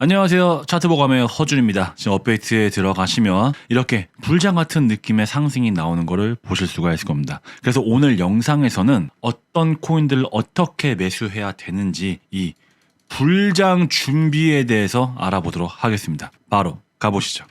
안녕하세요. 차트보감의 허준입니다. 지금 업데이트에 들어가시면 이렇게 불장 같은 느낌의 상승이 나오는 것을 보실 수가 있을 겁니다. 그래서 오늘 영상에서는 어떤 코인들을 어떻게 매수해야 되는지 이 불장 준비에 대해서 알아보도록 하겠습니다. 바로 가보시죠.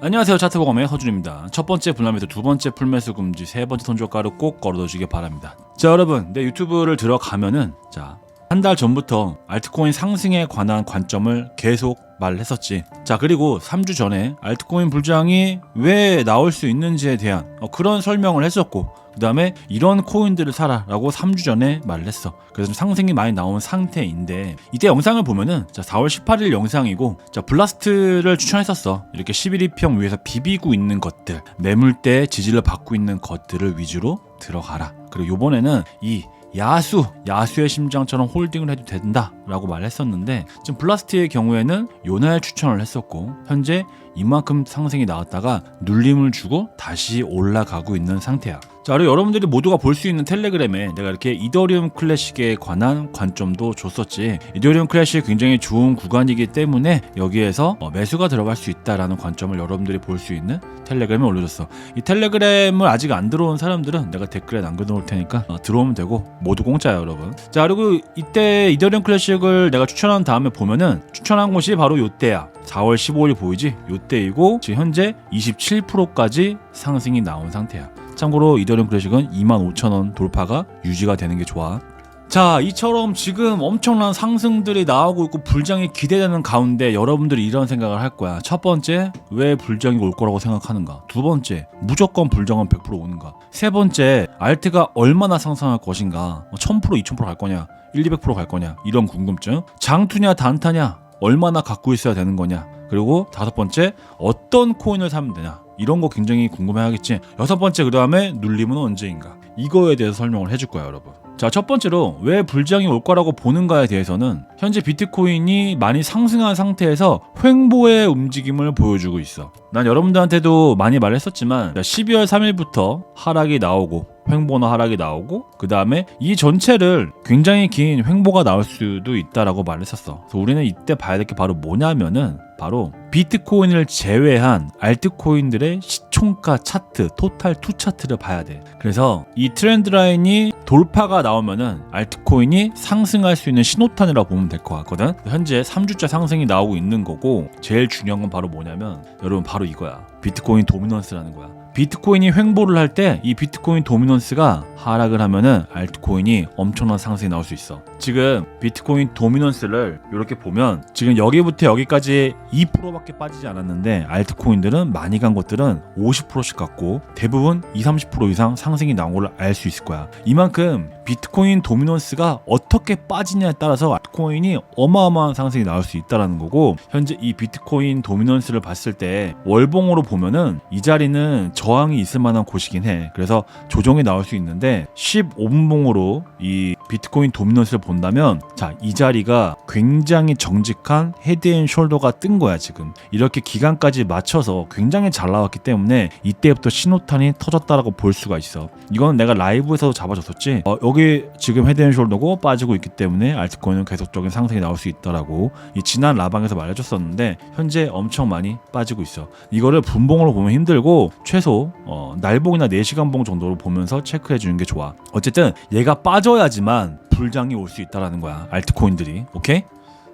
안녕하세요 차트보감의 허준입니다. 첫 번째 불남에서 두 번째 풀매수 금지, 세 번째 손절가를 꼭 걸어두시기 바랍니다. 자 여러분 내 유튜브를 들어가면은 자 한 달 전부터 알트코인 상승에 관한 관점을 계속 말을 했었지. 자 그리고 3주 전에 알트코인 불장이 왜 나올 수 있는지에 대한 어, 그런 설명을 했었고 그 다음에 이런 코인들을 사라 라고 3주 전에 말을 했어. 그래서 좀 상승이 많이 나온 상태인데 이때 영상을 보면은 자 4월 18일 영상이고 자 블라스트를 추천했었어. 이렇게 11위평 위에서 비비고 있는 것들 매물대 지지를 받고 있는 것들을 위주로 들어가라. 그리고 요번에는 이 야수, 야수의 심장처럼 홀딩을 해도 된다라고 말했었는데 지금 블라스트의 경우에는 요날 추천을 했었고 현재 이만큼 상승이 나왔다가 눌림을 주고 다시 올라가고 있는 상태야. 자, 그리고 여러분들이 모두가 볼 수 있는 텔레그램에 내가 이렇게 이더리움 클래식에 관한 관점도 줬었지. 이더리움 클래식 굉장히 좋은 구간이기 때문에 여기에서 어, 매수가 들어갈 수 있다라는 관점을 여러분들이 볼 수 있는 텔레그램에 올려줬어. 이 텔레그램을 아직 안 들어온 사람들은 내가 댓글에 남겨놓을 테니까 어, 들어오면 되고 모두 공짜야 여러분. 자 그리고 이때 이더리움 클래식을 내가 추천한 다음에 보면은 추천한 곳이 바로 요때야. 4월 15일 보이지? 요때이고 지금 현재 27%까지 상승이 나온 상태야. 참고로 이더리움 클래식은 25,000원 돌파가 유지가 되는 게 좋아. 자, 이처럼 지금 엄청난 상승들이 나오고 있고 불장이 기대되는 가운데 여러분들이 이런 생각을 할 거야. 첫 번째, 왜 불장이 올 거라고 생각하는가? 두 번째, 무조건 불장은 100% 오는가? 세 번째, 알트가 얼마나 상승할 것인가? 1000%, 2000%갈 거냐? 1, 200%갈 거냐? 이런 궁금증. 장투냐, 단타냐? 얼마나 갖고 있어야 되는 거냐? 그리고 다섯 번째, 어떤 코인을 사면 되냐? 이런 거 굉장히 궁금해 하겠지. 여섯 번째, 그 다음에 눌림은 언제인가? 이거에 대해서 설명을 해줄 거야, 여러분. 자, 첫 번째로 왜 불장이 올 거라고 보는가에 대해서는 현재 비트코인이 많이 상승한 상태에서 횡보의 움직임을 보여주고 있어. 난 여러분들한테도 많이 말했었지만 12월 3일부터 하락이 나오고 횡보나 하락이 나오고 그 다음에 이 전체를 굉장히 긴 횡보가 나올 수도 있다라고 말했었어. 그래서 우리는 이때 봐야 될 게 바로 뭐냐면은 바로 비트코인을 제외한 알트코인들의 시총가 차트, 토탈 투 차트를 봐야 돼. 그래서 이 트렌드 라인이 돌파가 나오면은 알트코인이 상승할 수 있는 신호탄이라고 보면 될 것 같거든. 현재 3주째 상승이 나오고 있는 거고 제일 중요한 건 바로 뭐냐면 여러분 바로 이거야. 비트코인 도미넌스라는 거야. 비트코인이 횡보를 할 때 이 비트코인 도미넌스가 하락을 하면은 알트코인이 엄청난 상승이 나올 수 있어. 지금 비트코인 도미넌스를 이렇게 보면 지금 여기부터 여기까지 2%밖에 빠지지 않았는데 알트코인들은 많이 간 것들은 50%씩 갔고 대부분 2, 30% 이상 상승이 나온 걸 알 수 있을 거야. 이만큼 비트코인 도미넌스가 어떻게 빠지냐에 따라서 알트코인이 어마어마한 상승이 나올 수 있다라는 거고 현재 이 비트코인 도미넌스를 봤을 때 월봉으로 보면은 이 자리는 저항이 있을 만한 곳이긴 해. 그래서 조정이 나올 수 있는데 15분봉으로 이 비트코인 도미넌스를 본다면 자, 이 자리가 굉장히 정직한 헤드앤숄더가 뜬 거야, 지금. 이렇게 기간까지 맞춰서 굉장히 잘 나왔기 때문에 이때부터 신호탄이 터졌다라고 볼 수가 있어. 이건 내가 라이브에서도 잡아줬었지. 어, 여기 지금 헤드앤숄더고 빠지고 있기 때문에 알트코인은 계속적인 상승이 나올 수 있다라고 이 지난 라방에서 말해줬었는데 현재 엄청 많이 빠지고 있어. 이거를 분봉으로 보면 힘들고 최소 어, 날봉이나 4시간봉 정도로 보면서 체크해 주는 게 좋아. 어쨌든 얘가 빠져야지만 불장이 올 수 있다라는 거야. 알트코인들이. 오케이?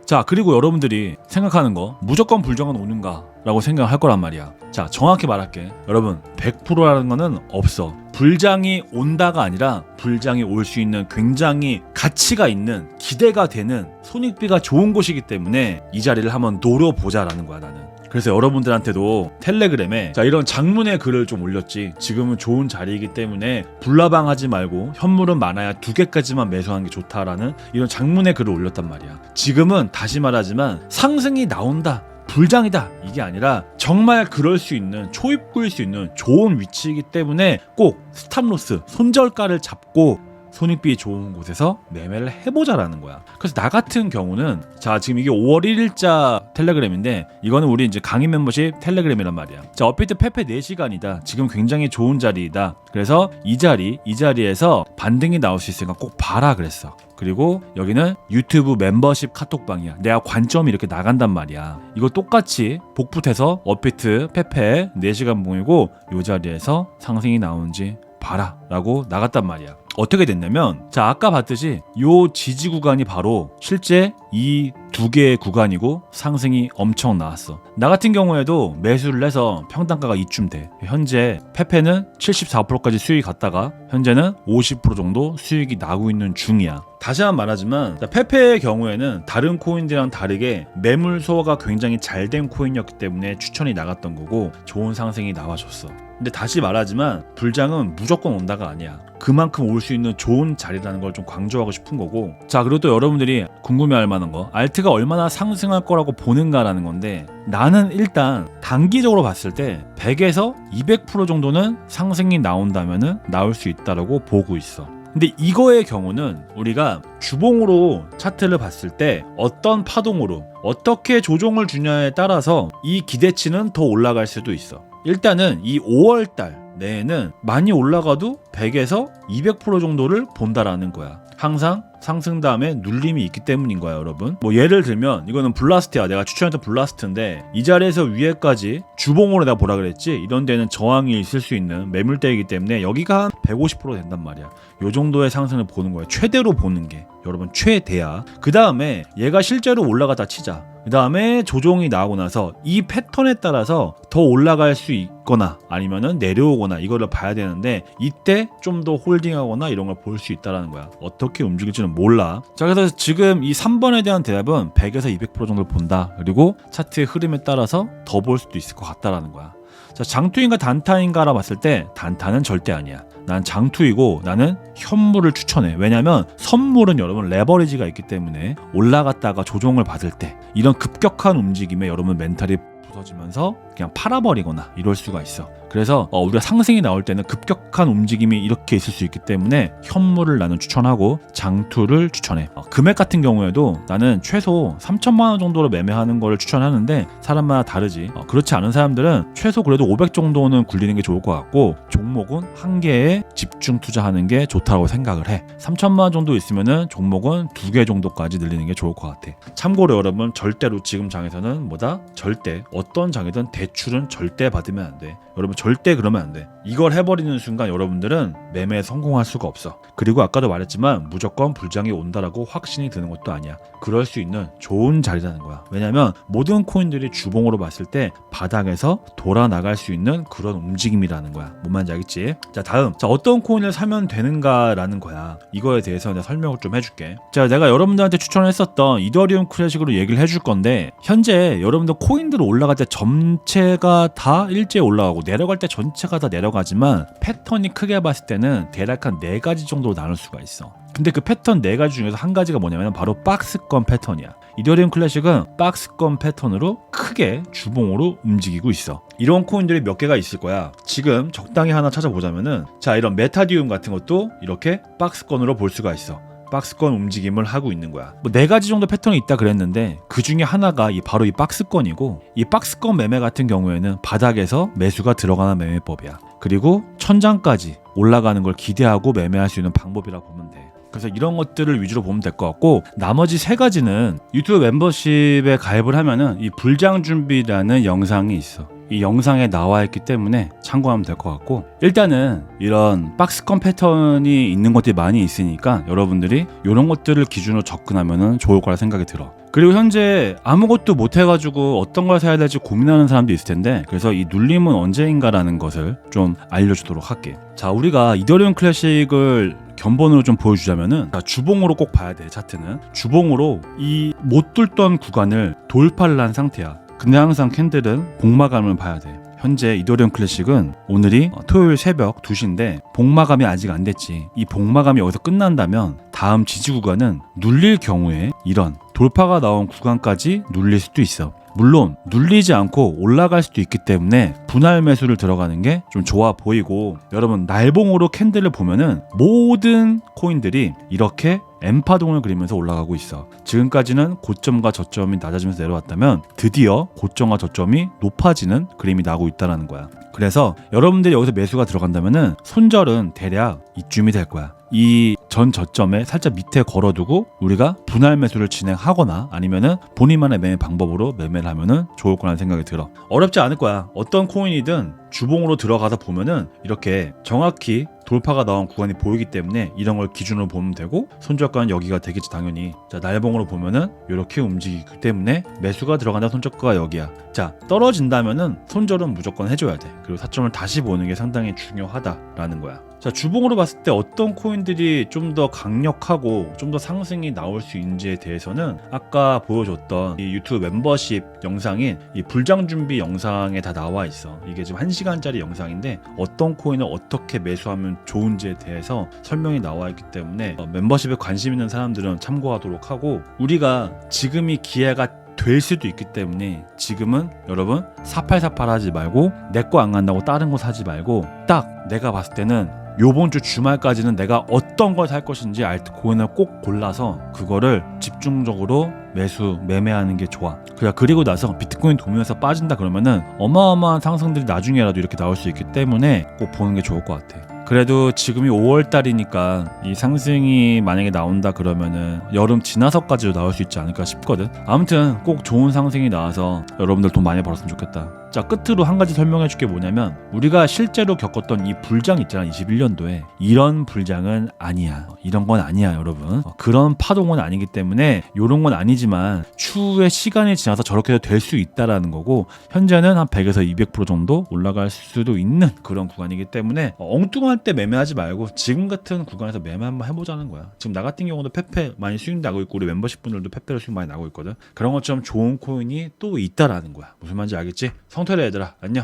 자, 그리고 여러분들이 생각하는 거 무조건 불장은 오는가? 라고 생각할 거란 말이야. 자, 정확히 말할게. 여러분, 100%라는 거는 없어. 불장이 온다가 아니라 불장이 올 수 있는 굉장히 가치가 있는 기대가 되는 손익비가 좋은 곳이기 때문에 이 자리를 한번 노려보자라는 거야, 나는. 그래서 여러분들한테도 텔레그램에 자 이런 장문의 글을 좀 올렸지. 지금은 좋은 자리이기 때문에 불나방 하지 말고 현물은 많아야 두 개까지만 매수하는 게 좋다라는 이런 장문의 글을 올렸단 말이야. 지금은 다시 말하지만 상승이 나온다 불장이다. 이게 아니라 정말 그럴 수 있는 초입구일 수 있는 좋은 위치이기 때문에 꼭 스탑로스 손절가를 잡고 손익비 좋은 곳에서 매매를 해보자라는 거야. 그래서 나 같은 경우는 자 지금 이게 5월 1일자 텔레그램인데 이거는 우리 이제 강의 멤버십 텔레그램이란 말이야. 자 업비트 페페 4시간이다. 지금 굉장히 좋은 자리이다. 그래서 이 자리 이 자리에서 반등이 나올 수 있으니까 꼭 봐라 그랬어. 그리고 여기는 유튜브 멤버십 카톡방이야. 내가 관점이 이렇게 나간단 말이야. 이거 똑같이 복붙해서 업비트 페페 4시간 봉이고 이 자리에서 상승이 나오는지 봐라 라고 나갔단 말이야. 어떻게 됐냐면 자 아까 봤듯이 요 지지 구간이 바로 실제 이 두 개의 구간이고 상승이 엄청 나왔어. 나 같은 경우에도 매수를 해서 평단가가 이쯤 돼. 현재 페페는 74%까지 수익이 갔다가 현재는 50% 정도 수익이 나고 있는 중이야. 다시 한 번 말하지만 자, 페페의 경우에는 다른 코인들이랑 다르게 매물 소화가 굉장히 잘 된 코인이었기 때문에 추천이 나갔던 거고 좋은 상승이 나와줬어. 근데 다시 말하지만 불장은 무조건 온다가 아니야. 그만큼 올 수 있는 좋은 자리라는 걸 좀 강조하고 싶은 거고. 자, 그리고 또 여러분들이 궁금해할 만한 거. 알트가 얼마나 상승할 거라고 보는가라는 건데 나는 일단 단기적으로 봤을 때 100에서 200% 정도는 상승이 나온다면은 나올 수 있다라고 보고 있어. 근데 이거의 경우는 우리가 주봉으로 차트를 봤을 때 어떤 파동으로 어떻게 조정을 주냐에 따라서 이 기대치는 더 올라갈 수도 있어. 일단은 이 5월 달 내에는 많이 올라가도 100에서 200% 정도를 본다라는 거야. 항상 상승 다음에 눌림이 있기 때문인 거야, 여러분. 뭐 예를 들면 이거는 블라스트야. 내가 추천했던 블라스트인데 이 자리에서 위에까지 주봉으로 내가 보라 그랬지. 이런 데는 저항이 있을 수 있는 매물대이기 때문에 여기가 한 150% 된단 말이야. 요 정도의 상승을 보는 거야. 최대로 보는 게. 여러분 최대야. 그 다음에 얘가 실제로 올라가다 치자. 그 다음에 조정이 나오고 나서 이 패턴에 따라서 더 올라갈 수 있거나 아니면은 내려오거나 이거를 봐야 되는데 이때 좀 더 홀딩하거나 이런 걸 볼 수 있다라는 거야. 어떻게 움직일지는 몰라. 자 그래서 지금 이 3번에 대한 대답은 100에서 200% 정도를 본다. 그리고 차트의 흐름에 따라서 더 볼 수도 있을 것 같다라는 거야. 자 장투인가 단타인가라 봤을 때 단타는 절대 아니야. 난 장투이고 나는 현물을 추천해. 왜냐면 선물은 여러분 레버리지가 있기 때문에 올라갔다가 조정을 받을 때 이런 급격한 움직임에 여러분 멘탈이 부서지면서 그냥 팔아버리거나 이럴 수가 있어. 그래서 어, 우리가 상승이 나올 때는 급격한 움직임이 이렇게 있을 수 있기 때문에 현물을 나는 추천하고 장투를 추천해. 어, 금액 같은 경우에도 나는 최소 3천만 원 정도로 매매하는 걸 추천하는데 사람마다 다르지. 어, 그렇지 않은 사람들은 최소 그래도 500 정도는 굴리는 게 좋을 것 같고 종목은 한 개에 집중 투자하는 게 좋다고 생각을 해. 3천만 원 정도 있으면은 종목은 두 개 정도까지 늘리는 게 좋을 것 같아. 참고로 여러분 절대로 지금 장에서는 뭐다? 절대 어떤 장이든 대출은 절대 받으면 안 돼. 여러분 절대 그러면 안 돼. 이걸 해버리는 순간 여러분들은 매매에 성공할 수가 없어. 그리고 아까도 말했지만 무조건 불장이 온다라고 확신이 드는 것도 아니야. 그럴 수 있는 좋은 자리라는 거야. 왜냐면 모든 코인들이 주봉으로 봤을 때 바닥에서 돌아 나갈 수 있는 그런 움직임이라는 거야. 뭔 말인지 알겠지? 자 다음 자 어떤 코인을 사면 되는가라는 거야. 이거에 대해서 내가 설명을 좀 해줄게. 자 내가 여러분들한테 추천했었던 이더리움 클래식으로 얘기를 해줄 건데 현재 여러분들 코인들 올라갈 때 전체가 다 일제히 올라가고 내려갈 때 전체가 다 내려가 지만 패턴이 크게 봤을 때는 대략 한 네 가지 정도로 나눌 수가 있어. 근데 그 패턴 네 가지 중에서 한 가지가 뭐냐면 바로 박스권 패턴이야. 이더리움 클래식은 박스권 패턴으로 크게 주봉으로 움직이고 있어. 이런 코인들이 몇 개가 있을 거야. 지금 적당히 하나 찾아보자면은 자 이런 메타디움 같은 것도 이렇게 박스권으로 볼 수가 있어. 박스권 움직임을 하고 있는 거야. 뭐 네 가지 정도 패턴이 있다 그랬는데 그 중에 하나가 이 바로 이 박스권이고 이 박스권 매매 같은 경우에는 바닥에서 매수가 들어가는 매매법이야. 그리고 천장까지 올라가는 걸 기대하고 매매할 수 있는 방법이라고 보면 돼. 그래서 이런 것들을 위주로 보면 될 것 같고 나머지 세 가지는 유튜브 멤버십에 가입을 하면은 이 불장 준비라는 영상이 있어. 이 영상에 나와 있기 때문에 참고하면 될 것 같고 일단은 이런 박스권 패턴이 있는 것들이 많이 있으니까 여러분들이 이런 것들을 기준으로 접근하면은 좋을 거라 생각이 들어. 그리고 현재 아무것도 못 해가지고 어떤 걸 사야 될지 고민하는 사람도 있을 텐데 그래서 이 눌림은 언제인가라는 것을 좀 알려주도록 할게. 자 우리가 이더리움 클래식을 견본으로 좀 보여주자면은 자, 주봉으로 꼭 봐야 돼 차트는 주봉으로 이 못 뚫던 구간을 돌파를 한 상태야. 근데 항상 캔들은 복마감을 봐야 돼. 현재 이더리움 클래식은 오늘이 토요일 새벽 2시인데 복마감이 아직 안 됐지. 이 복마감이 여기서 끝난다면 다음 지지 구간은 눌릴 경우에 이런 돌파가 나온 구간까지 눌릴 수도 있어. 물론 눌리지 않고 올라갈 수도 있기 때문에 분할 매수를 들어가는 게 좀 좋아 보이고 여러분 날봉으로 캔들을 보면은 모든 코인들이 이렇게 엠파동을 그리면서 올라가고 있어. 지금까지는 고점과 저점이 낮아지면서 내려왔다면 드디어 고점과 저점이 높아지는 그림이 나고 있다라는 거야. 그래서 여러분들이 여기서 매수가 들어간다면은 손절은 대략 이쯤이 될 거야. 이 전 저점에 살짝 밑에 걸어두고 우리가 분할 매수를 진행하거나 아니면은 본인만의 매매 방법으로 매매를 하면은 좋을 거라는 생각이 들어. 어렵지 않을 거야. 어떤 코인이든 주봉으로 들어가서 보면은 이렇게 정확히 돌파가 나온 구간이 보이기 때문에 이런 걸 기준으로 보면 되고 손절가는 여기가 되겠지 당연히. 자 날봉으로 보면은 이렇게 움직이기 때문에 매수가 들어간다 손절가가 여기야. 자 떨어진다면은 손절은 무조건 해줘야 돼. 그리고 사점을 다시 보는 게 상당히 중요하다라는 거야. 자 주봉으로 봤을 때 어떤 코인들이 좀 더 강력하고 좀 더 상승이 나올 수 있는지에 대해서는 아까 보여줬던 이 유튜브 멤버십 영상인 이 불장 준비 영상에 다 나와 있어. 이게 지금 1시간짜리 영상인데 어떤 코인을 어떻게 매수하면 좋은지에 대해서 설명이 나와 있기 때문에 어, 멤버십에 관심 있는 사람들은 참고하도록 하고 우리가 지금이 기회가 될 수도 있기 때문에 지금은 여러분 4848 하지 말고 내 거 안 간다고 다른 거 사지 말고 딱 내가 봤을 때는 요번 주 주말까지는 내가 어떤 걸 살 것인지 알트 코인을 꼭 골라서 그거를 집중적으로 매수 매매하는 게 좋아. 그리고 나서 비트코인 도면에서 빠진다 그러면은 어마어마한 상승들이 나중에라도 이렇게 나올 수 있기 때문에 꼭 보는 게 좋을 것 같아. 그래도 지금이 5월 달이니까 이 상승이 만약에 나온다 그러면은 여름 지나서까지도 나올 수 있지 않을까 싶거든. 아무튼 꼭 좋은 상승이 나와서 여러분들 돈 많이 벌었으면 좋겠다. 자 끝으로 한 가지 설명해 줄 게 뭐냐면 우리가 실제로 겪었던 이 불장 있잖아 21년도에. 이런 불장은 아니야. 이런 건 아니야 여러분. 어, 그런 파동은 아니기 때문에 이런 건 아니지만 추후에 시간이 지나서 저렇게 될 수 있다라는 거고 현재는 한 100에서 200% 정도 올라갈 수도 있는 그런 구간이기 때문에 어, 엉뚱할 때 매매하지 말고 지금 같은 구간에서 매매 한번 해보자는 거야. 지금 나 같은 경우도 페페 많이 수익 나고 있고 우리 멤버십 분들도 페페로 수익 많이 나고 있거든. 그런 것처럼 좋은 코인이 또 있다라는 거야. 무슨 말인지 알겠지? 성 태래 얘들아. 안녕